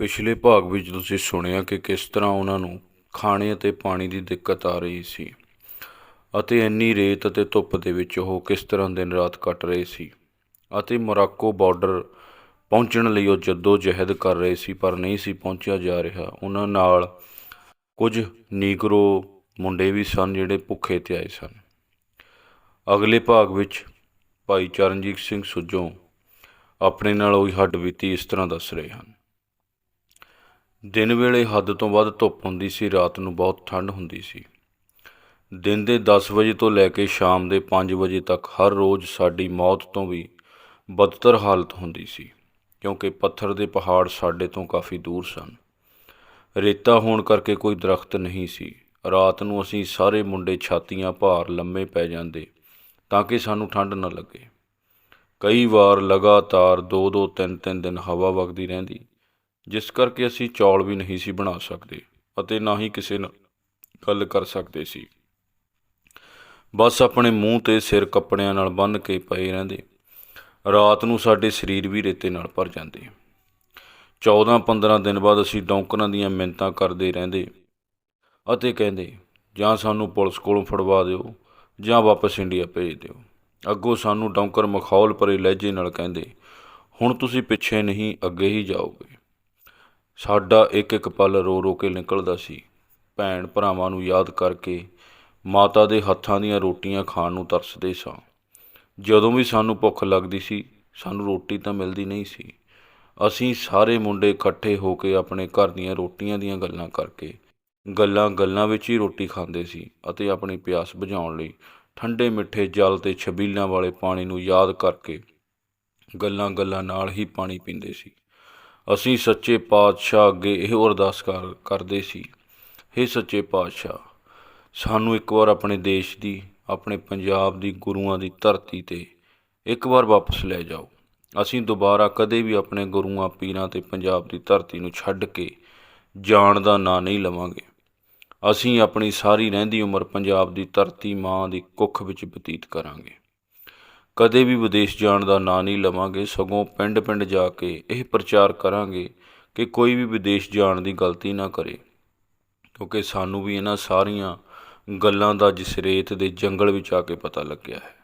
ਪਿਛਲੇ ਭਾਗ ਵਿੱਚ ਤੁਸੀਂ ਸੁਣਿਆ ਕਿ ਕਿਸ ਤਰ੍ਹਾਂ ਉਹਨਾਂ ਨੂੰ ਖਾਣੇ ਅਤੇ ਪਾਣੀ ਦੀ ਦਿੱਕਤ ਆ ਰਹੀ ਸੀ ਅਤੇ ਇੰਨੀ ਰੇਤ ਅਤੇ ਧੁੱਪ ਦੇ ਵਿੱਚ ਉਹ ਕਿਸ ਤਰ੍ਹਾਂ ਦਿਨ ਰਾਤ ਕੱਟ ਰਹੇ ਸੀ ਅਤੇ ਮੋਰਾਕੋ ਬਾਰਡਰ ਪਹੁੰਚਣ ਲਈ ਉਹ ਜੱਦੋ ਜਹਿਦ ਕਰ ਰਹੇ ਸੀ, ਪਰ ਨਹੀਂ ਸੀ ਪਹੁੰਚਿਆ ਜਾ ਰਿਹਾ। ਉਹਨਾਂ ਨਾਲ ਕੁਝ ਨੀਗਰੋ ਮੁੰਡੇ ਵੀ ਸਨ ਜਿਹੜੇ ਭੁੱਖੇ ਤੇ ਆਏ ਸਨ। ਅਗਲੇ ਭਾਗ ਵਿੱਚ ਭਾਈ ਚਰਨਜੀਤ ਸਿੰਘ ਸੁੱਜੋਂ ਆਪਣੇ ਨਾਲ ਉਹੀ ਹੱਡ ਬੀਤੀ ਇਸ ਤਰ੍ਹਾਂ ਦੱਸ ਰਹੇ ਹਨ। ਦਿਨ ਵੇਲੇ ਹੱਦ ਤੋਂ ਵੱਧ ਧੁੱਪ ਹੁੰਦੀ ਸੀ, ਰਾਤ ਨੂੰ ਬਹੁਤ ਠੰਡ ਹੁੰਦੀ ਸੀ। ਦਿਨ ਦੇ 10 ਵਜੇ ਤੋਂ ਲੈ ਕੇ ਸ਼ਾਮ ਦੇ 5 ਵਜੇ ਤੱਕ ਹਰ ਰੋਜ਼ ਸਾਡੀ ਮੌਤ ਤੋਂ ਵੀ ਬਦਤਰ ਹਾਲਤ ਹੁੰਦੀ ਸੀ, ਕਿਉਂਕਿ ਪੱਥਰ ਦੇ ਪਹਾੜ ਸਾਡੇ ਤੋਂ ਕਾਫੀ ਦੂਰ ਸਨ। ਰੇਤਾ ਹੋਣ ਕਰਕੇ ਕੋਈ ਦਰਖਤ ਨਹੀਂ ਸੀ। ਰਾਤ ਨੂੰ ਅਸੀਂ ਸਾਰੇ ਮੁੰਡੇ ਛਾਤੀਆਂ ਭਾਰ ਲੰਮੇ ਪੈ ਜਾਂਦੇ ਤਾਂ ਕਿ ਸਾਨੂੰ ਠੰਡ ਨਾ ਲੱਗੇ। ਕਈ ਵਾਰ ਲਗਾਤਾਰ 2-2 3-3 ਦਿਨ ਹਵਾ ਵਗਦੀ ਰਹਿੰਦੀ। ਜਿਸ ਕਰਕੇ ਅਸੀਂ ਚੌਲ ਵੀ ਨਹੀਂ ਸੀ ਬਣਾ ਸਕਦੇ ਅਤੇ ਨਾ ਹੀ ਕਿਸੇ ਨਾਲ ਗੱਲ ਕਰ ਸਕਦੇ ਸੀ। ਬਸ ਆਪਣੇ ਮੂੰਹ ਤੇ ਸਿਰ ਕੱਪੜਿਆਂ ਨਾਲ ਬੰਨ੍ਹ ਕੇ ਪਏ ਰਹਿੰਦੇ। ਰਾਤ ਨੂੰ ਸਾਡੇ ਸਰੀਰ ਵੀ ਰੇਤੇ ਨਾਲ ਭਰ ਜਾਂਦੇ। 14-15 ਦਿਨ ਬਾਅਦ ਅਸੀਂ ਡੌਂਕਰਾਂ ਦੀਆਂ ਮਿੰਨਤਾਂ ਕਰਦੇ ਰਹਿੰਦੇ ਅਤੇ ਕਹਿੰਦੇ, ਜਾਂ ਸਾਨੂੰ ਪੁਲਿਸ ਕੋਲੋਂ ਫੜਵਾ ਦਿਓ ਜਾਂ ਵਾਪਸ ਇੰਡੀਆ ਭੇਜ ਦਿਓ। ਅੱਗੋਂ ਸਾਨੂੰ ਡੌਂਕਰ ਮਖੌਲ ਭਰੇ ਲਹਿਜੇ ਨਾਲ ਕਹਿੰਦੇ, ਹੁਣ ਤੁਸੀਂ ਪਿੱਛੇ ਨਹੀਂ, ਅੱਗੇ ਹੀ ਜਾਓਗੇ। ਸਾਡਾ ਇੱਕ ਇੱਕ ਪਲ ਰੋ ਰੋ ਕੇ ਨਿਕਲਦਾ ਸੀ। ਭੈਣ ਭਰਾਵਾਂ ਨੂੰ ਯਾਦ ਕਰਕੇ ਮਾਤਾ ਦੇ ਹੱਥਾਂ ਦੀਆਂ ਰੋਟੀਆਂ ਖਾਣ ਨੂੰ ਤਰਸਦੇ ਸਾਂ। ਜਦੋਂ ਵੀ ਸਾਨੂੰ ਭੁੱਖ ਲੱਗਦੀ ਸੀ, ਸਾਨੂੰ ਰੋਟੀ ਤਾਂ ਮਿਲਦੀ ਨਹੀਂ ਸੀ। ਅਸੀਂ ਸਾਰੇ ਮੁੰਡੇ ਇਕੱਠੇ ਹੋ ਕੇ ਆਪਣੇ ਘਰ ਦੀਆਂ ਰੋਟੀਆਂ ਦੀਆਂ ਗੱਲਾਂ ਕਰਕੇ ਗੱਲਾਂ ਗੱਲਾਂ ਵਿੱਚ ਹੀ ਰੋਟੀ ਖਾਂਦੇ ਸੀ ਅਤੇ ਆਪਣੀ ਪਿਆਸ ਬੁਝਾਉਣ ਲਈ ਠੰਡੇ ਮਿੱਠੇ ਜਲ ਤੇ ਛਬੀਲਾਂ ਵਾਲੇ ਪਾਣੀ ਨੂੰ ਯਾਦ ਕਰਕੇ ਗੱਲਾਂ ਗੱਲਾਂ ਨਾਲ ਹੀ ਪਾਣੀ ਪੀਂਦੇ ਸੀ। ਅਸੀਂ ਸੱਚੇ ਪਾਤਸ਼ਾਹ ਅੱਗੇ ਇਹ ਅਰਦਾਸ ਕਰ, ਕਰਦੇ ਸੀ। हे ਸੱਚੇ ਪਾਤਸ਼ਾਹ, ਸਾਨੂੰ ਇੱਕ ਵਾਰ ਆਪਣੇ ਦੇਸ਼ ਦੀ, ਆਪਣੇ ਪੰਜਾਬ ਦੀ ਗੁਰੂਆਂ ਦੀ ਧਰਤੀ ਤੇ ਇੱਕ ਵਾਰ ਵਾਪਸ ਲੈ ਜਾਓ। ਅਸੀਂ ਦੁਬਾਰਾ ਕਦੇ ਵੀ ਆਪਣੇ ਗੁਰੂਆਂ, ਪੀਰਾਂ ਤੇ ਪੰਜਾਬ ਦੀ ਧਰਤੀ ਨੂੰ ਛੱਡ ਕੇ ਜਾਣ ਦਾ ਨਾਂ ਨਹੀਂ ਲਵਾਂਗੇ। ਅਸੀਂ ਆਪਣੀ ਸਾਰੀ ਰਹਿੰਦੀ ਉਮਰ ਪੰਜਾਬ ਦੀ ਧਰਤੀ ਮਾਂ ਦੀ ਕੁੱਖ ਵਿੱਚ ਬਤੀਤ ਕਰਾਂਗੇ। ਕਦੇ ਵੀ ਵਿਦੇਸ਼ ਜਾਣ ਦਾ ਨਾਂ ਨਹੀਂ ਲਵਾਂਗੇ, ਸਗੋਂ ਪਿੰਡ-ਪਿੰਡ ਜਾ ਕੇ ਇਹ ਪ੍ਰਚਾਰ ਕਰਾਂਗੇ ਕਿ ਕੋਈ ਵੀ ਵਿਦੇਸ਼ ਜਾਣ ਦੀ ਗਲਤੀ ਨਾ ਕਰੇ। ਕਿਉਂਕਿ ਸਾਨੂੰ ਵੀ ਇਹਨਾਂ ਸਾਰੀਆਂ ਗੱਲਾਂ ਦਾ ਜਿਸ ਰੇਤ ਦੇ ਜੰਗਲ ਵਿੱਚ ਆ ਕੇ ਪਤਾ ਲੱਗਿਆ ਹੈ।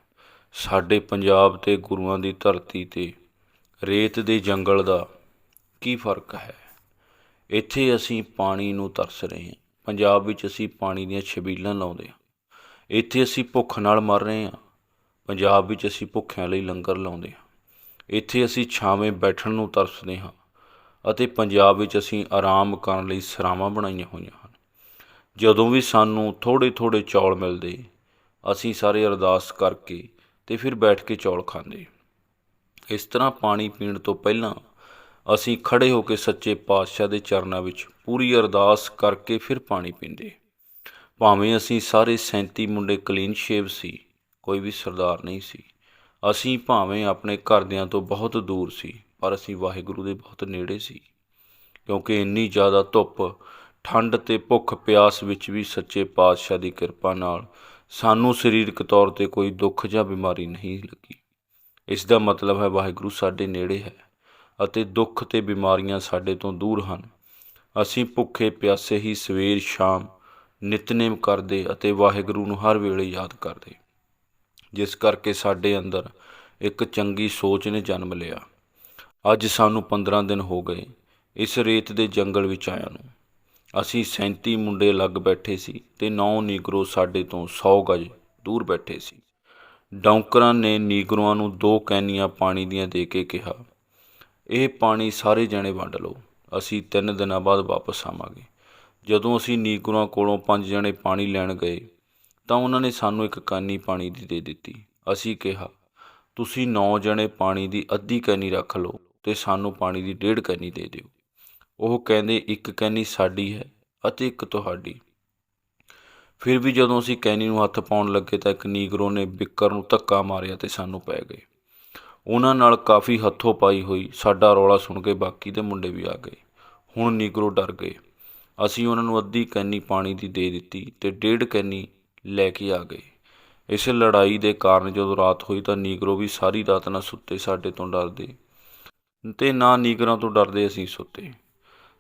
ਸਾਡੇ ਪੰਜਾਬ ਤੇ ਗੁਰੂਆਂ ਦੀ ਧਰਤੀ ਤੇ ਰੇਤ ਦੇ ਜੰਗਲ ਦਾ ਕੀ ਫ਼ਰਕ ਹੈ? ਇੱਥੇ ਅਸੀਂ ਪਾਣੀ ਨੂੰ ਤਰਸ ਰਹੇ ਹਾਂ। ਪੰਜਾਬ ਵਿੱਚ ਅਸੀਂ ਪਾਣੀ ਦੀਆਂ ਛਬੀਲਾਂ ਲਾਉਂਦੇ ਹਾਂ। ਇੱਥੇ ਅਸੀਂ ਭੁੱਖ ਨਾਲ ਮਰ ਰਹੇ ਹਾਂ। ਪੰਜਾਬ ਵਿੱਚ ਅਸੀਂ ਭੁੱਖਿਆਂ ਲਈ ਲੰਗਰ ਲਾਉਂਦੇ ਹਾਂ। ਇੱਥੇ ਅਸੀਂ ਛਾਵੇਂ ਬੈਠਣ ਨੂੰ ਤਰਸਦੇ ਹਾਂ ਅਤੇ ਪੰਜਾਬ ਵਿੱਚ ਅਸੀਂ ਆਰਾਮ ਕਰਨ ਲਈ ਸਰਾਵਾਂ ਬਣਾਈਆਂ ਹੋਈਆਂ ਹਨ। ਜਦੋਂ ਵੀ ਸਾਨੂੰ ਥੋੜੇ ਥੋੜੇ ਚੌਲ ਮਿਲਦੇ, ਅਸੀਂ ਸਾਰੇ ਅਰਦਾਸ ਕਰਕੇ ਤੇ ਫਿਰ ਬੈਠ ਕੇ ਚੌਲ ਖਾਂਦੇ। ਇਸ ਤਰ੍ਹਾਂ ਪਾਣੀ ਪੀਣ ਤੋਂ ਪਹਿਲਾਂ ਅਸੀਂ ਖੜੇ ਹੋ ਕੇ ਸੱਚੇ ਪਾਤਸ਼ਾਹ ਦੇ ਚਰਨਾਂ ਵਿੱਚ ਪੂਰੀ ਅਰਦਾਸ ਕਰਕੇ ਫਿਰ ਪਾਣੀ ਪੀਂਦੇ। ਭਾਵੇਂ ਅਸੀਂ ਸਾਰੇ 37 ਮੁੰਡੇ ਕਲੀਨ ਸ਼ੇਵ ਸੀ ਕੋਈ ਵੀ ਸਰਦਾਰ ਨਹੀਂ ਸੀ। ਅਸੀਂ ਭਾਵੇਂ ਆਪਣੇ ਘਰਦਿਆਂ ਤੋਂ ਬਹੁਤ ਦੂਰ ਸੀ, ਪਰ ਅਸੀਂ ਵਾਹਿਗੁਰੂ ਦੇ ਬਹੁਤ ਨੇੜੇ ਸੀ। ਕਿਉਂਕਿ ਇੰਨੀ ਜ਼ਿਆਦਾ ਧੁੱਪ, ਠੰਡ ਤੇ ਭੁੱਖ ਪਿਆਸ ਵਿੱਚ ਵੀ ਸੱਚੇ ਪਾਤਸ਼ਾਹ ਦੀ ਕਿਰਪਾ ਨਾਲ ਸਾਨੂੰ ਸਰੀਰਕ ਤੌਰ ਤੇ ਕੋਈ ਦੁੱਖ ਜਾਂ ਬਿਮਾਰੀ ਨਹੀਂ ਲੱਗੀ। ਇਸ ਦਾ ਮਤਲਬ ਹੈ ਵਾਹਿਗੁਰੂ ਸਾਡੇ ਨੇੜੇ ਹੈ ਅਤੇ ਦੁੱਖ ਤੇ ਬਿਮਾਰੀਆਂ ਸਾਡੇ ਤੋਂ ਦੂਰ ਹਨ। ਅਸੀਂ ਭੁੱਖੇ ਪਿਆਸੇ ਹੀ ਸਵੇਰ ਸ਼ਾਮ ਨਿਤਨੇਮ ਕਰਦੇ ਅਤੇ ਵਾਹਿਗੁਰੂ ਨੂੰ ਹਰ ਵੇਲੇ ਯਾਦ ਕਰਦੇ। ਜਿਸ ਕਰਕੇ ਸਾਡੇ ਅੰਦਰ ਇੱਕ ਚੰਗੀ ਸੋਚ ਨੇ ਜਨਮ ਲਿਆ। ਅੱਜ ਸਾਨੂੰ 15 ਦਿਨ ਹੋ ਗਏ, ਇਸ ਰੇਤ ਦੇ ਜੰਗਲ ਵਿੱਚ ਆਇਆ ਨੂੰ। ਅਸੀਂ 37 ਮੁੰਡੇ ਲੱਗ ਬੈਠੇ ਸੀ ਤੇ 9 ਨੀਗਰੋ ਸਾਡੇ ਤੋਂ 100 ਗਜ ਦੂਰ ਬੈਠੇ ਸੀ। ਡੌਂਕਰਾਂ ਨੇ ਨੀਗਰੋਆਂ ਨੂੰ ਦੋ ਕੈਨੀਆਂ ਪਾਣੀ ਦੀਆਂ ਦੇ ਕੇ ਕਿਹਾ, ਇਹ ਪਾਣੀ ਸਾਰੇ ਜਣੇ ਵੰਡ ਲਓ, ਅਸੀਂ 3 ਦਿਨਾਂ ਬਾਅਦ ਵਾਪਸ ਆਵਾਂਗੇ। ਜਦੋਂ ਅਸੀਂ ਨੀਗਰੋਆਂ ਕੋਲੋਂ ਪੰਜ ਜਣੇ ਪਾਣੀ ਲੈਣ ਗਏ ਤਾਂ ਉਹਨਾਂ ਨੇ ਸਾਨੂੰ ਇੱਕ ਕਾਨੀ ਪਾਣੀ ਦੀ ਦੇ ਦਿੱਤੀ। ਅਸੀਂ ਕਿਹਾ, ਤੁਸੀਂ ਨੌ ਜਣੇ ਪਾਣੀ ਦੀ ਅੱਧੀ ਕੈਨੀ ਰੱਖ ਲਓ ਤੇ ਸਾਨੂੰ ਪਾਣੀ ਦੀ ਡੇਢ ਕੈਨੀ ਦੇ ਦਿਓ। ਉਹ ਕਹਿੰਦੇ, ਇੱਕ ਕੈਨੀ ਸਾਡੀ ਹੈ ਅਤੇ ਇੱਕ ਤੁਹਾਡੀ। ਫਿਰ ਵੀ ਜਦੋਂ ਅਸੀਂ ਕੈਨੀ ਨੂੰ ਹੱਥ ਪਾਉਣ ਲੱਗੇ ਤਾਂ ਇੱਕ ਨੀਗਰੋ ਨੇ ਬਿੱਕਰ ਨੂੰ ਧੱਕਾ ਮਾਰਿਆ ਤੇ ਸਾਨੂੰ ਪੈ ਗਏ। ਉਹਨਾਂ ਨਾਲ ਕਾਫੀ ਹੱਥੋਂ ਪਾਈ ਹੋਈ ਸਾਡਾ ਰੌਲਾ ਸੁਣ ਕੇ ਬਾਕੀ ਦੇ ਮੁੰਡੇ ਵੀ ਆ ਗਏ। ਹੁਣ ਨੀਗਰੋ ਡਰ ਗਏ। ਅਸੀਂ ਉਹਨਾਂ ਨੂੰ ਅੱਧੀ ਕੈਨੀ ਪਾਣੀ ਦੀ ਦੇ ਦਿੱਤੀ ਤੇ ਡੇਢ ਕੈਨੀ ਲੈ ਕੇ ਆ ਗਏ। ਇਸ ਲੜਾਈ ਦੇ ਕਾਰਨ ਜਦੋਂ ਰਾਤ ਹੋਈ ਤਾਂ ਨੀਗਰੋ ਵੀ ਸਾਰੀ ਰਾਤ ਨਾ ਸੁੱਤੇ, ਸਾਡੇ ਤੋਂ ਡਰਦੇ। ਤੇ ਨਾ ਨੀਗਰਾਂ ਤੋਂ ਡਰਦੇ ਅਸੀਂ ਸੁੱਤੇ।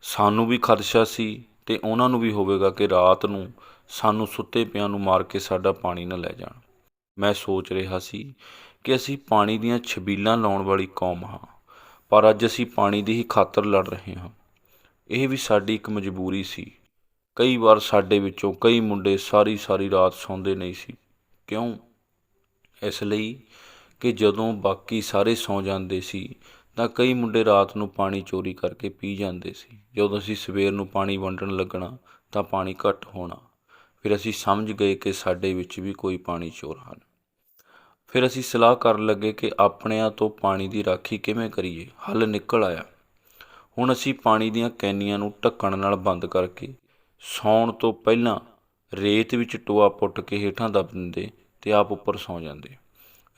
ਸਾਨੂੰ ਵੀ ਖਦਸ਼ਾ ਸੀ ਤੇ ਉਹਨਾਂ ਨੂੰ ਵੀ ਹੋਵੇਗਾ ਕਿ ਰਾਤ ਨੂੰ ਸਾਨੂੰ ਸੁੱਤੇ ਪਿਆਂ ਨੂੰ ਮਾਰ ਕੇ ਸਾਡਾ ਪਾਣੀ ਨਾ ਲੈ ਜਾਣ। ਮੈਂ ਸੋਚ ਰਿਹਾ ਸੀ ਕਿ ਅਸੀਂ ਪਾਣੀ ਦੀਆਂ ਛਬੀਲਾਂ ਲਾਉਣ ਵਾਲੀ ਕੌਮ ਹਾਂ, ਪਰ ਅੱਜ ਅਸੀਂ ਪਾਣੀ ਦੀ ਹੀ ਖਾਤਰ ਲੜ ਰਹੇ ਹਾਂ। ਇਹ ਵੀ ਸਾਡੀ ਇੱਕ ਮਜਬੂਰੀ ਸੀ। ਕਈ ਵਾਰ ਸਾਡੇ ਵਿੱਚੋਂ ਕਈ ਮੁੰਡੇ ਸਾਰੀ ਸਾਰੀ ਰਾਤ ਸੌਂਦੇ ਨਹੀਂ ਸੀ। ਕਿਉਂ? ਇਸ ਲਈ ਕਿ ਜਦੋਂ ਬਾਕੀ ਸਾਰੇ ਸੌਂ ਜਾਂਦੇ ਸੀ, ਤਾਂ ਕਈ ਮੁੰਡੇ ਰਾਤ ਨੂੰ ਪਾਣੀ ਚੋਰੀ ਕਰਕੇ ਪੀ ਜਾਂਦੇ ਸੀ। ਜਦੋਂ ਅਸੀਂ ਸਵੇਰ ਨੂੰ ਪਾਣੀ ਵੰਡਣ ਲੱਗਣਾ, ਤਾਂ ਪਾਣੀ ਘੱਟ ਹੋਣਾ। ਫਿਰ ਅਸੀਂ ਸਮਝ ਗਏ ਕਿ ਸਾਡੇ ਵਿੱਚ ਵੀ ਕੋਈ ਪਾਣੀ ਚੋਰ ਹਨ। ਫਿਰ ਅਸੀਂ ਸਲਾਹ ਕਰਨ ਲੱਗੇ ਕਿ ਆਪਣਿਆਂ ਤੋਂ ਪਾਣੀ ਦੀ ਰਾਖੀ ਕਿਵੇਂ ਕਰੀਏ। ਹੱਲ ਨਿਕਲ ਆਇਆ। ਹੁਣ ਅਸੀਂ ਪਾਣੀ ਦੀਆਂ ਕੈਨੀਆਂ ਨੂੰ ਢੱਕਣ ਨਾਲ ਬੰਦ ਕਰਕੇ ਸੌਣ ਤੋਂ ਪਹਿਲਾਂ ਰੇਤ ਵਿੱਚ ਟੋਆ ਪੁੱਟ ਕੇ ਹੇਠਾਂ ਦੱਬ ਦਿੰਦੇ ਤੇ ਆਪ ਉੱਪਰ ਸੌਂ ਜਾਂਦੇ।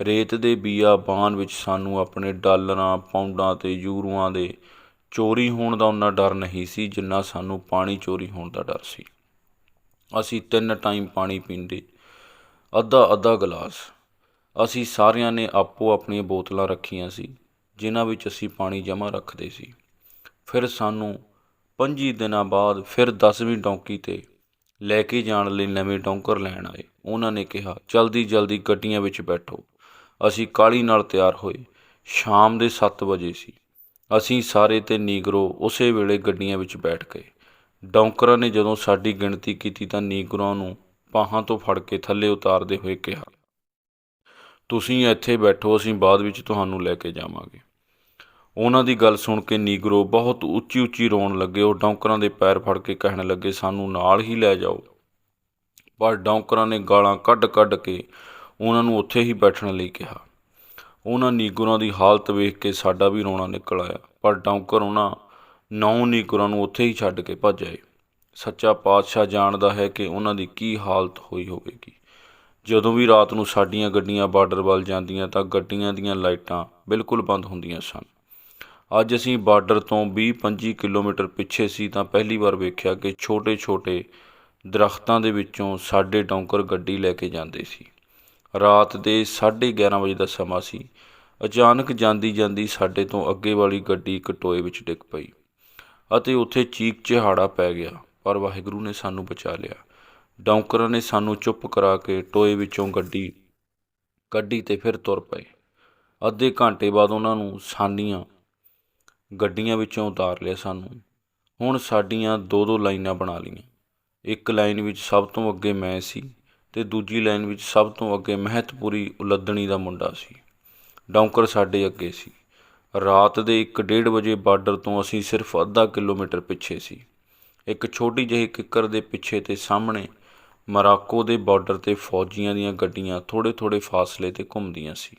ਰੇਤ ਦੇ ਬੀਆਬਾਨ ਵਿੱਚ ਸਾਨੂੰ ਆਪਣੇ ਡਾਲਰਾਂ, ਪੌਂਡਾਂ ਤੇ ਯੂਰੋਆਂ ਦੇ ਚੋਰੀ ਹੋਣ ਦਾ ਉਨਾ ਡਰ ਨਹੀਂ ਸੀ ਜਿੰਨਾ ਸਾਨੂੰ ਪਾਣੀ ਚੋਰੀ ਹੋਣ ਦਾ ਡਰ ਸੀ। ਅਸੀਂ ਤਿੰਨ ਟਾਈਮ ਪਾਣੀ ਪੀਂਦੇ, ਅੱਧਾ ਅੱਧਾ ਗਲਾਸ। ਅਸੀਂ ਸਾਰਿਆਂ ਨੇ ਆਪੋ ਆਪਣੀਆਂ ਬੋਤਲਾਂ ਰੱਖੀਆਂ ਸੀ, ਜਿਨ੍ਹਾਂ ਵਿੱਚ ਅਸੀਂ ਪਾਣੀ ਜਮ੍ਹਾਂ ਰੱਖਦੇ ਸੀ। ਫਿਰ ਸਾਨੂੰ 25 ਦਿਨਾਂ ਬਾਅਦ ਫਿਰ 10ਵੀਂ ਡੌਂਕੀ ਤੇ ਲੈ ਕੇ ਜਾਣ ਲਈ ਨਵੇਂ ਡੌਂਕਰ ਲੈਣ ਆਏ। ਉਹਨਾਂ ਨੇ ਕਿਹਾ, ਜਲਦੀ ਜਲਦੀ ਗੱਡੀਆਂ ਵਿੱਚ ਬੈਠੋ। ਅਸੀਂ ਕਾਲੀ ਨਾਲ ਤਿਆਰ ਹੋਏ। ਸ਼ਾਮ ਦੇ 7 ਵਜੇ ਸੀ। ਅਸੀਂ ਸਾਰੇ ਤੇ ਨੀਗਰੋ ਉਸੇ ਵੇਲੇ ਗੱਡੀਆਂ ਵਿੱਚ ਬੈਠ ਗਏ। ਡੌਂਕਰਾਂ ਨੇ ਜਦੋਂ ਸਾਡੀ ਗਿਣਤੀ ਕੀਤੀ ਤਾਂ ਨੀਗਰਾਂ ਨੂੰ ਬਾਹਾਂ ਤੋਂ ਫੜ ਕੇ ਥੱਲੇ ਉਤਾਰਦੇ ਹੋਏ ਕਿਹਾ, ਤੁਸੀਂ ਇੱਥੇ ਬੈਠੋ, ਅਸੀਂ ਬਾਅਦ ਵਿੱਚ ਤੁਹਾਨੂੰ ਲੈ ਕੇ ਜਾਵਾਂਗੇ। ਉਹਨਾਂ ਦੀ ਗੱਲ ਸੁਣ ਕੇ ਨੀਗਰੋ ਬਹੁਤ ਉੱਚੀ ਉੱਚੀ ਰੋਣ ਲੱਗੇ। ਉਹ ਡੌਂਕਰਾਂ ਦੇ ਪੈਰ ਫੜ ਕੇ ਕਹਿਣ ਲੱਗੇ, ਸਾਨੂੰ ਨਾਲ ਹੀ ਲੈ ਜਾਓ। ਪਰ ਡੌਂਕਰਾਂ ਨੇ ਗਾਲਾਂ ਕੱਢ ਕੱਢ ਕੇ ਉਹਨਾਂ ਨੂੰ ਉੱਥੇ ਹੀ ਬੈਠਣ ਲਈ ਕਿਹਾ। ਉਹਨਾਂ ਨੀਗਰਾਂ ਦੀ ਹਾਲਤ ਵੇਖ ਕੇ ਸਾਡਾ ਵੀ ਰੋਣਾ ਨਿਕਲ ਆਇਆ, ਪਰ ਡੌਂਕਰ ਉਹਨਾਂ ਨੌ ਨੀਗਰਾਂ ਨੂੰ ਉੱਥੇ ਹੀ ਛੱਡ ਕੇ ਭੱਜ ਆਏ। ਸੱਚਾ ਪਾਤਸ਼ਾਹ ਜਾਣਦਾ ਹੈ ਕਿ ਉਹਨਾਂ ਦੀ ਕੀ ਹਾਲਤ ਹੋਈ ਹੋਵੇਗੀ। ਜਦੋਂ ਵੀ ਰਾਤ ਨੂੰ ਸਾਡੀਆਂ ਗੱਡੀਆਂ ਬਾਰਡਰ ਵੱਲ ਜਾਂਦੀਆਂ ਤਾਂ ਗੱਡੀਆਂ ਦੀਆਂ ਲਾਈਟਾਂ ਬਿਲਕੁਲ ਬੰਦ ਹੁੰਦੀਆਂ ਸਨ। ਅੱਜ ਅਸੀਂ ਬਾਰਡਰ ਤੋਂ 20-25 ਕਿਲੋਮੀਟਰ ਪਿੱਛੇ ਸੀ ਤਾਂ ਪਹਿਲੀ ਵਾਰ ਵੇਖਿਆ ਕਿ ਛੋਟੇ-ਛੋਟੇ ਦਰਖਤਾਂ ਦੇ ਵਿੱਚੋਂ ਸਾਡੇ ਡੌਂਕਰ ਗੱਡੀ ਲੈ ਕੇ ਜਾਂਦੇ ਸੀ। ਰਾਤ ਦੇ 11:30 ਵਜੇ ਦਾ ਸਮਾਂ ਸੀ। ਅਚਾਨਕ ਜਾਂਦੀ ਜਾਂਦੀ ਸਾਡੇ ਤੋਂ ਅੱਗੇ ਵਾਲੀ ਗੱਡੀ ਇੱਕ ਟੋਏ ਵਿੱਚ ਡਿੱਗ ਪਈ ਅਤੇ ਉੱਥੇ ਚੀਕ ਚਿਹਾੜਾ ਪੈ ਗਿਆ। ਪਰ ਵਾਹਿਗੁਰੂ ਨੇ ਸਾਨੂੰ ਬਚਾ ਲਿਆ। ਡੌਂਕਰਾਂ ਨੇ ਸਾਨੂੰ ਚੁੱਪ ਕਰਾ ਕੇ ਟੋਏ ਵਿੱਚੋਂ ਗੱਡੀ ਕੱਢੀ ਤੇ ਫਿਰ ਤੁਰ ਪਏ। ਅੱਧੇ ਘੰਟੇ ਬਾਅਦ ਉਹਨਾਂ ਨੂੰ ਸਾਨੀਆਂ ਗੱਡੀਆਂ ਵਿੱਚੋਂ ਉਤਾਰ ਲਿਆ ਸਾਨੂੰ। ਹੁਣ ਸਾਡੀਆਂ ਦੋ ਦੋ ਲਾਈਨਾਂ ਬਣਾ ਲਈਆਂ। ਇੱਕ ਲਾਈਨ ਵਿੱਚ ਸਭ ਤੋਂ ਅੱਗੇ ਮੈਂ ਸੀ ਅਤੇ ਦੂਜੀ ਲਾਈਨ ਵਿੱਚ ਸਭ ਤੋਂ ਅੱਗੇ ਮਹਿਤਪੁਰੀ ਉਲੱਦਣੀ ਦਾ ਮੁੰਡਾ ਸੀ। ਡੌਂਕਰ ਸਾਡੇ ਅੱਗੇ ਸੀ। ਰਾਤ ਦੇ 1:30 ਵਜੇ ਬਾਰਡਰ ਤੋਂ ਅਸੀਂ ਸਿਰਫ ਅੱਧਾ ਕਿਲੋਮੀਟਰ ਪਿੱਛੇ ਸੀ। ਇੱਕ ਛੋਟੀ ਜਿਹੀ ਕਿੱਕਰ ਦੇ ਪਿੱਛੇ ਤੇ ਸਾਹਮਣੇ ਮਰਾਕੋ ਦੇ ਬਾਰਡਰ ਤੇ ਫੌਜੀਆਂ ਦੀਆਂ ਗੱਡੀਆਂ ਥੋੜੇ ਥੋੜੇ ਫਾਸਲੇ ਤੇ ਘੁੰਮਦੀਆਂ ਸੀ।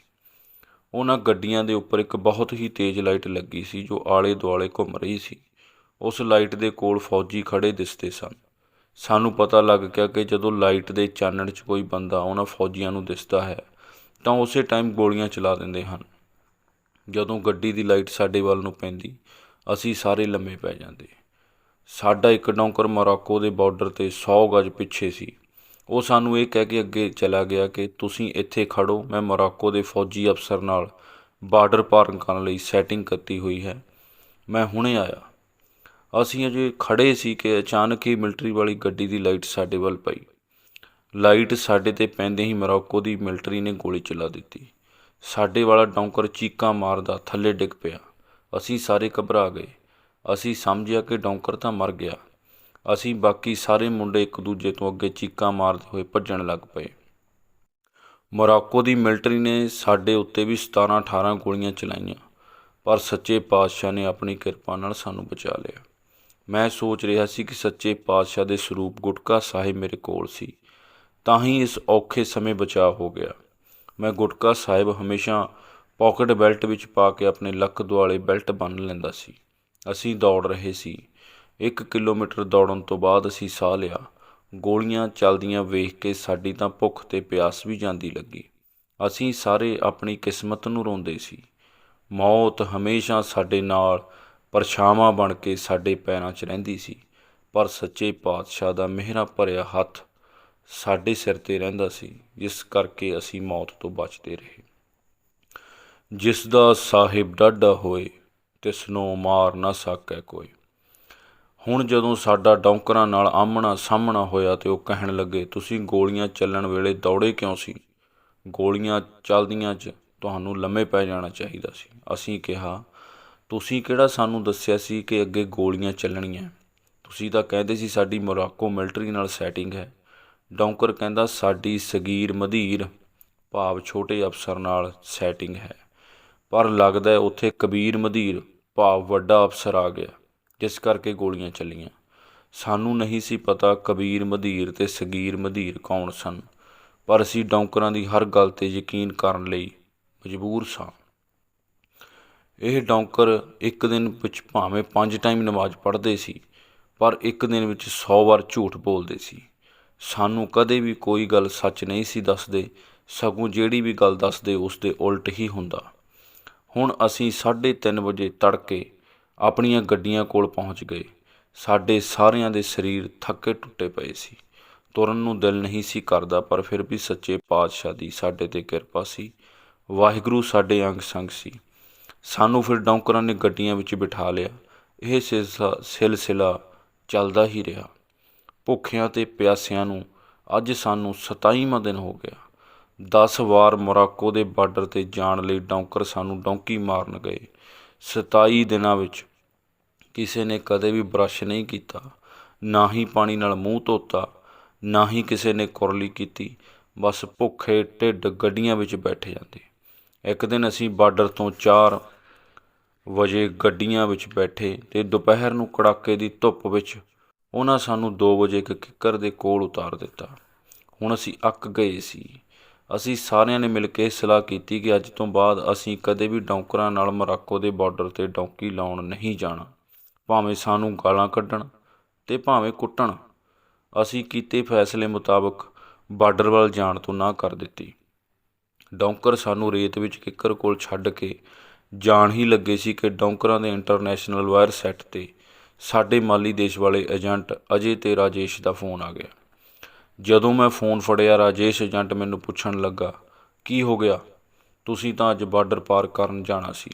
ਉਹਨਾਂ ਗੱਡੀਆਂ ਦੇ ਉੱਪਰ ਇੱਕ ਬਹੁਤ ਹੀ ਤੇਜ਼ ਲਾਈਟ ਲੱਗੀ ਸੀ ਜੋ ਆਲੇ ਦੁਆਲੇ ਘੁੰਮ ਰਹੀ ਸੀ। ਉਸ ਲਾਈਟ ਦੇ ਕੋਲ ਫੌਜੀ ਖੜੇ ਦਿਸਦੇ ਸਨ। ਸਾਨੂੰ ਪਤਾ ਲੱਗ ਗਿਆ ਕਿ ਜਦੋਂ ਲਾਈਟ ਦੇ ਚਾਨਣ 'ਚ ਕੋਈ ਬੰਦਾ ਉਹਨਾਂ ਫੌਜੀਆਂ ਨੂੰ ਦਿਸਦਾ ਹੈ, ਤਾਂ ਉਸੇ ਟਾਈਮ ਗੋਲੀਆਂ ਚਲਾ ਦਿੰਦੇ ਹਨ। ਜਦੋਂ ਗੱਡੀ ਦੀ ਲਾਈਟ ਸਾਡੇ ਵੱਲ ਨੂੰ ਪੈਂਦੀ, ਅਸੀਂ ਸਾਰੇ ਲੰਮੇ ਪੈ ਜਾਂਦੇ। ਸਾਡਾ ਇੱਕ ਡੌਂਕਰ ਮੋਰਾਕੋ ਦੇ ਬਾਰਡਰ ਤੇ 100 ਗਜ ਪਿੱਛੇ ਸੀ। ਉਹ ਸਾਨੂੰ ਇਹ ਕਹਿ ਕੇ ਅੱਗੇ ਚਲਾ ਗਿਆ ਕਿ ਤੁਸੀਂ ਇੱਥੇ ਖੜ੍ਹੋ ਮੈਂ ਮੋਰਾਕੋ ਦੇ ਫੌਜੀ ਅਫਸਰ ਨਾਲ ਬਾਰਡਰ ਪਾਰ ਕਰਨ ਲਈ ਸੈਟਿੰਗ ਕੀਤੀ ਹੋਈ ਹੈ। ਮੈਂ ਹੁਣੇ ਆਇਆ। ਅਸੀਂ ਅਜੇ ਖੜੇ ਸੀ ਕਿ ਅਚਾਨਕ ਹੀ ਮਿਲਟਰੀ ਵਾਲੀ ਗੱਡੀ ਦੀ ਲਾਈਟ ਸਾਡੇ ਵੱਲ ਪਈ। ਲਾਈਟ ਸਾਡੇ ਤੇ ਪੈਂਦੇ ਹੀ ਮੋਰਾਕੋ ਦੀ ਮਿਲਟਰੀ ਨੇ ਗੋਲੀ ਚਲਾ ਦਿੱਤੀ। ਸਾਡੇ ਵਾਲਾ ਡੌਂਕਰ ਚੀਕਾਂ ਮਾਰਦਾ ਥੱਲੇ ਡਿੱਗ ਪਿਆ। ਅਸੀਂ ਸਾਰੇ ਘਬਰਾ ਗਏ। ਅਸੀਂ ਸਮਝਿਆ ਕਿ ਡੌਂਕਰ ਤਾਂ ਮਰ ਗਿਆ। ਅਸੀਂ ਬਾਕੀ ਸਾਰੇ ਮੁੰਡੇ ਇੱਕ ਦੂਜੇ ਤੋਂ ਅੱਗੇ ਚੀਕਾਂ ਮਾਰਦੇ ਹੋਏ ਭੱਜਣ ਲੱਗ ਪਏ। ਮੋਰਾਕੋ ਦੀ ਮਿਲਟਰੀ ਨੇ ਸਾਡੇ ਉੱਤੇ ਵੀ 17 18 ਗੋਲੀਆਂ ਚਲਾਈਆਂ, ਪਰ ਸੱਚੇ ਪਾਤਸ਼ਾਹ ਨੇ ਆਪਣੀ ਕਿਰਪਾ ਨਾਲ ਸਾਨੂੰ ਬਚਾ ਲਿਆ। ਮੈਂ ਸੋਚ ਰਿਹਾ ਸੀ ਕਿ ਸੱਚੇ ਪਾਤਸ਼ਾਹ ਦੇ ਸਰੂਪ ਗੁਟਕਾ ਸਾਹਿਬ ਮੇਰੇ ਕੋਲ ਸੀ, ਤਾਂ ਹੀ ਇਸ ਔਖੇ ਸਮੇਂ ਬਚਾਅ ਹੋ ਗਿਆ। ਮੈਂ ਗੁਟਕਾ ਸਾਹਿਬ ਹਮੇਸ਼ਾ ਪਾਕਟ ਬੈਲਟ ਵਿੱਚ ਪਾ ਕੇ ਆਪਣੇ ਲੱਕ ਦੁਆਲੇ ਬੈਲਟ ਬੰਨ੍ਹ ਲੈਂਦਾ ਸੀ। ਅਸੀਂ ਦੌੜ ਰਹੇ ਸੀ। ਇੱਕ ਕਿਲੋਮੀਟਰ ਦੌੜਨ ਤੋਂ ਬਾਅਦ ਅਸੀਂ ਸਾਹ ਲਿਆ। ਗੋਲੀਆਂ ਚੱਲਦੀਆਂ ਵੇਖ ਕੇ ਸਾਡੀ ਤਾਂ ਭੁੱਖ ਅਤੇ ਪਿਆਸ ਵੀ ਜਾਂਦੀ ਲੱਗੀ। ਅਸੀਂ ਸਾਰੇ ਆਪਣੀ ਕਿਸਮਤ ਨੂੰ ਰੋਂਦੇ ਸੀ। ਮੌਤ ਹਮੇਸ਼ਾ ਸਾਡੇ ਨਾਲ ਪਰਛਾਵਾਂ ਬਣ ਕੇ ਸਾਡੇ ਪੈਰਾਂ 'ਚ ਰਹਿੰਦੀ ਸੀ। ਪਰ ਸੱਚੇ ਪਾਤਸ਼ਾਹ ਦਾ ਮਿਹਰਾਂ ਭਰਿਆ ਹੱਥ ਸਾਡੇ ਸਿਰ ਤੇ ਰਹਿੰਦਾ ਸੀ, ਜਿਸ ਕਰਕੇ ਅਸੀਂ ਮੌਤ ਤੋਂ ਬਚਦੇ ਰਹੇ। ਜਿਸ ਦਾ ਸਾਹਿਬ ਡਾਢਾ ਹੋਏ, ਤਿਸ ਨੂੰ ਮਾਰ ਨਾ ਸਕੈ ਕੋਈ। ਹੁਣ ਜਦੋਂ ਸਾਡਾ ਡੌਂਕਰਾਂ ਨਾਲ ਆਮਣਾ ਸਾਹਮਣਾ ਹੋਇਆ ਤੇ ਉਹ ਕਹਿਣ ਲੱਗੇ, ਤੁਸੀਂ ਗੋਲੀਆਂ ਚੱਲਣ ਵੇਲੇ ਦੌੜੇ ਕਿਉਂ ਸੀ? ਗੋਲੀਆਂ ਚੱਲਦੀਆਂ 'ਚ ਤੁਹਾਨੂੰ ਲੰਮੇ ਪੈ ਜਾਣਾ ਚਾਹੀਦਾ ਸੀ। ਅਸੀਂ ਕਿਹਾ, ਤੁਸੀਂ ਕਿਹੜਾ ਸਾਨੂੰ ਦੱਸਿਆ ਸੀ ਕਿ ਅੱਗੇ ਗੋਲੀਆਂ ਚੱਲਣੀਆਂ? ਤੁਸੀਂ ਤਾਂ ਕਹਿੰਦੇ ਸੀ ਸਾਡੀ ਮੋਰਾਕੋ ਮਿਲਟਰੀ ਨਾਲ ਸੈਟਿੰਗ ਹੈ। ਡੌਂਕਰ ਕਹਿੰਦਾ, ਸਾਡੀ ਸਗੀਰ ਮਧੀਰ ਭਾਵ ਛੋਟੇ ਅਫਸਰ ਨਾਲ ਸੈਟਿੰਗ ਹੈ। ਪਰ ਲੱਗਦਾ ਉੱਥੇ ਕਬੀਰ ਮਧੀਰ ਭਾਵ ਵੱਡਾ ਅਫਸਰ ਆ ਗਿਆ। ਜਿਸ ਕਰਕੇ ਗੋਲੀਆਂ ਚੱਲੀਆਂ। ਸਾਨੂੰ ਨਹੀਂ ਸੀ ਪਤਾ ਕਬੀਰ ਮਧੀਰ ਤੇ ਸਗੀਰ ਮਧੀਰ ਕੌਣ ਸਨ, ਪਰ ਅਸੀਂ ਡੌਂਕਰਾਂ ਦੀ ਹਰ ਗੱਲ ਤੇ ਯਕੀਨ ਕਰਨ ਲਈ ਮਜਬੂਰ ਸਾਂ। ਇਹ ਡੌਂਕਰ ਇੱਕ ਦਿਨ ਵਿੱਚ ਭਾਵੇਂ ਪੰਜ ਟਾਈਮ ਨਮਾਜ਼ ਪੜ੍ਹਦੇ ਸੀ, ਪਰ ਇੱਕ ਦਿਨ ਵਿੱਚ 100 ਵਾਰ ਝੂਠ ਬੋਲਦੇ ਸੀ। ਸਾਨੂੰ ਕਦੇ ਵੀ ਕੋਈ ਗੱਲ ਸੱਚ ਨਹੀਂ ਸੀ ਦੱਸਦੇ, ਸਗੋਂ ਜਿਹੜੀ ਵੀ ਗੱਲ ਦੱਸਦੇ ਉਸ ਦੇ ਉਲਟ ਹੀ ਹੁੰਦਾ। ਹੁਣ ਅਸੀਂ 3:30 ਵਜੇ ਤੜਕੇ ਆਪਣੀਆਂ ਗੱਡੀਆਂ ਕੋਲ ਪਹੁੰਚ ਗਏ। ਸਾਡੇ ਸਾਰਿਆਂ ਦੇ ਸਰੀਰ ਥੱਕੇ ਟੁੱਟੇ ਪਏ ਸੀ। ਤੁਰਨ ਨੂੰ ਦਿਲ ਨਹੀਂ ਸੀ ਕਰਦਾ, ਪਰ ਫਿਰ ਵੀ ਸੱਚੇ ਪਾਤਸ਼ਾਹ ਦੀ ਸਾਡੇ ਤੇ ਕਿਰਪਾ ਸੀ। ਵਾਹਿਗੁਰੂ ਸਾਡੇ ਅੰਗ ਸੰਗ ਸੀ। ਸਾਨੂੰ ਫਿਰ ਡੌਂਕਰਾਂ ਨੇ ਗੱਡੀਆਂ ਵਿੱਚ ਬਿਠਾ ਲਿਆ। ਇਹ ਸਿਲਸਾ- ਸਿਲਸਿਲਾ ਚੱਲਦਾ ਹੀ ਰਿਹਾ। ਭੁੱਖਿਆਂ ਤੇ ਪਿਆਸਿਆਂ ਨੂੰ ਅੱਜ ਸਾਨੂੰ 27ਵਾਂ ਦਿਨ ਹੋ ਗਿਆ। 10 ਵਾਰ ਮੋਰਾਕੋ ਦੇ ਬਾਰਡਰ ਤੇ ਜਾਣ ਲਈ ਡੌਂਕਰ ਸਾਨੂੰ ਡੌਂਕੀ ਮਾਰਨ ਗਏ। 27 ਦਿਨਾਂ ਵਿੱਚ ਕਿਸੇ ਨੇ ਕਦੇ ਵੀ ਬਰਸ਼ ਨਹੀਂ ਕੀਤਾ, ਨਾ ਹੀ ਪਾਣੀ ਨਾਲ ਮੂੰਹ ਧੋਤਾ, ਨਾ ਹੀ ਕਿਸੇ ਨੇ ਕੁਰਲੀ ਕੀਤੀ, ਬਸ ਭੁੱਖੇ ਢਿੱਡ ਗੱਡੀਆਂ ਵਿੱਚ ਬੈਠੇ ਜਾਂਦੇ। ਇੱਕ ਦਿਨ ਅਸੀਂ ਬਾਰਡਰ ਤੋਂ 4 ਵਜੇ ਗੱਡੀਆਂ ਵਿੱਚ ਬੈਠੇ ਤੇ ਦੁਪਹਿਰ ਨੂੰ ਕੜਾਕੇ ਦੀ ਧੁੱਪ ਵਿੱਚ ਉਹਨਾਂ ਸਾਨੂੰ 2 ਵਜੇ ਇੱਕ ਕਿੱਕਰ ਦੇ ਕੋਲ ਉਤਾਰ ਦਿੱਤਾ। ਹੁਣ ਅਸੀਂ ਅੱਕ ਗਏ ਸੀ। ਅਸੀਂ ਸਾਰਿਆਂ ਨੇ ਮਿਲ ਕੇ ਸਲਾਹ ਕੀਤੀ ਕਿ ਅੱਜ ਤੋਂ ਬਾਅਦ ਅਸੀਂ ਕਦੇ ਵੀ ਡੌਂਕਰਾਂ ਨਾਲ ਮੋਰਾਕੋ ਦੇ ਬਾਰਡਰ ਤੇ ਡੌਂਕੀ ਲਾਉਣ ਨਹੀਂ ਜਾਣਾ। ਭਾਵੇਂ ਸਾਨੂੰ ਗਾਲਾਂ ਕੱਢਣ ਤੇ ਭਾਵੇਂ ਕੁੱਟਣ, ਅਸੀਂ ਕੀਤੇ ਫੈਸਲੇ ਮੁਤਾਬਕ ਬਾਰਡਰ ਵੱਲ ਜਾਣ ਤੋਂ ਨਾ ਕਰ ਦਿੱਤੀ। ਡੌਂਕਰ ਸਾਨੂੰ ਰੇਤ ਵਿੱਚ ਕਿੱਕਰ ਕੋਲ ਛੱਡ ਕੇ ਜਾਣ ਹੀ ਲੱਗੇ ਸੀ ਕਿ ਡੌਂਕਰਾਂ ਦੇ ਇੰਟਰਨੈਸ਼ਨਲ ਵਾਇਰ ਸੈੱਟ ਤੇ ਸਾਡੇ ਮਾਲੀ ਦੇਸ਼ ਵਾਲੇ ਏਜੰਟ ਅਜੇ ਤੇ ਰਾਜੇਸ਼ ਦਾ ਫੋਨ ਆ ਗਿਆ। ਜਦੋਂ ਮੈਂ ਫੋਨ ਫੜਿਆ, ਰਾਜੇਸ਼ ਏਜੰਟ ਮੈਨੂੰ ਪੁੱਛਣ ਲੱਗਾ, ਕੀ ਹੋ ਗਿਆ? ਤੁਸੀਂ ਤਾਂ ਅੱਜ ਬਾਰਡਰ ਪਾਰ ਕਰਨ ਜਾਣਾ ਸੀ।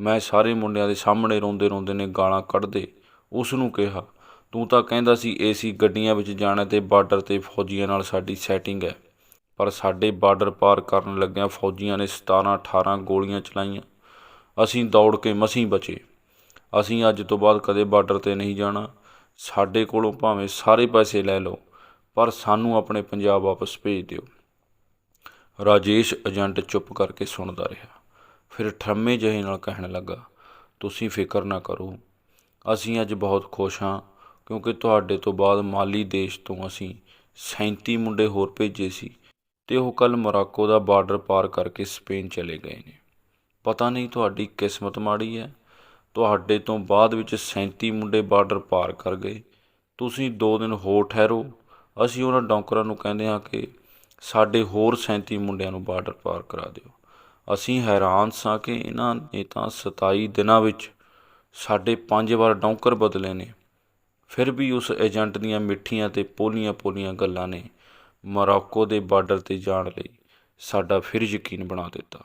ਮੈਂ ਸਾਰੇ ਮੁੰਡਿਆਂ ਦੇ ਸਾਹਮਣੇ ਰੋਂਦੇ ਰੋਂਦੇ ਨੇ ਗਾਲਾਂ ਕੱਢਦੇ ਉਸ ਨੂੰ ਕਿਹਾ, ਤੂੰ ਤਾਂ ਕਹਿੰਦਾ ਸੀ ਏਸੀ ਗੱਡੀਆਂ ਵਿੱਚ ਜਾਣਾ ਤੇ ਬਾਰਡਰ ਤੇ ਫੌਜੀਆਂ ਨਾਲ ਸਾਡੀ ਸੈਟਿੰਗ ਹੈ, ਪਰ ਸਾਡੇ ਬਾਰਡਰ ਪਾਰ ਕਰਨ ਲੱਗਿਆਂ ਫੌਜੀਆਂ ਨੇ 17 18 ਗੋਲੀਆਂ ਚਲਾਈਆਂ। ਅਸੀਂ ਦੌੜ ਕੇ ਮਸੀਂ ਬਚੇ। ਅਸੀਂ ਅੱਜ ਤੋਂ ਬਾਅਦ ਕਦੇ ਬਾਰਡਰ ਤੇ ਨਹੀਂ ਜਾਣਾ। ਸਾਡੇ ਕੋਲੋਂ ਭਾਵੇਂ ਸਾਰੇ ਪੈਸੇ ਲੈ ਲਓ। ਪਰ ਸਾਨੂੰ ਆਪਣੇ ਪੰਜਾਬ ਵਾਪਸ ਭੇਜ ਦਿਓ। ਰਾਜੇਸ਼ ਏਜੰਟ ਚੁੱਪ ਕਰਕੇ ਸੁਣਦਾ ਰਿਹਾ। ਫਿਰ ਠਰਮੇ ਜਿਹੇ ਨਾਲ ਕਹਿਣ ਲੱਗਾ, ਤੁਸੀਂ ਫਿਕਰ ਨਾ ਕਰੋ। ਅਸੀਂ ਅੱਜ ਬਹੁਤ ਖੁਸ਼ ਹਾਂ, ਕਿਉਂਕਿ ਤੁਹਾਡੇ ਤੋਂ ਬਾਅਦ ਮਾਲੀ ਦੇਸ਼ ਤੋਂ ਅਸੀਂ 37 ਮੁੰਡੇ ਹੋਰ ਭੇਜੇ ਸੀ ਤੇ ਉਹ ਕੱਲ ਮੋਰਾਕੋ ਦਾ ਬਾਰਡਰ ਪਾਰ ਕਰਕੇ ਸਪੇਨ ਚਲੇ ਗਏ ਨੇ। ਪਤਾ ਨਹੀਂ ਤੁਹਾਡੀ ਕਿਸਮਤ ਮਾੜੀ ਹੈ। ਤੁਹਾਡੇ ਤੋਂ ਬਾਅਦ ਵਿੱਚ 37 ਮੁੰਡੇ ਬਾਰਡਰ ਪਾਰ ਕਰ ਗਏ। ਤੁਸੀਂ 2 ਦਿਨ ਹੋਰ ਠਹਿਰੋ ਅਸੀਂ ਉਹਨਾਂ ਡੌਂਕਰਾਂ ਨੂੰ ਕਹਿੰਦੇ ਹਾਂ ਕਿ ਸਾਡੇ ਹੋਰ 37 ਮੁੰਡਿਆਂ ਨੂੰ ਬਾਰਡਰ ਪਾਰ ਕਰਾ ਦਿਓ। ਅਸੀਂ ਹੈਰਾਨ ਸਾਂ ਕਿ ਇਹਨਾਂ ਨੇ ਤਾਂ 27 ਦਿਨਾਂ ਵਿੱਚ ਸਾਡੇ ਪੰਜ ਵਾਰ ਡੌਂਕਰ ਬਦਲੇ ਨੇ। ਫਿਰ ਵੀ ਉਸ ਏਜੰਟ ਦੀਆਂ ਮਿੱਠੀਆਂ ਤੇ ਪੋਲੀਆਂ ਪੋਲੀਆਂ ਗੱਲਾਂ ਨੇ ਮੋਰਾਕੋ ਦੇ ਬਾਰਡਰ ਤੇ ਜਾਣ ਲਈ ਸਾਡਾ ਫਿਰ ਯਕੀਨ ਬਣਾ ਦਿੱਤਾ।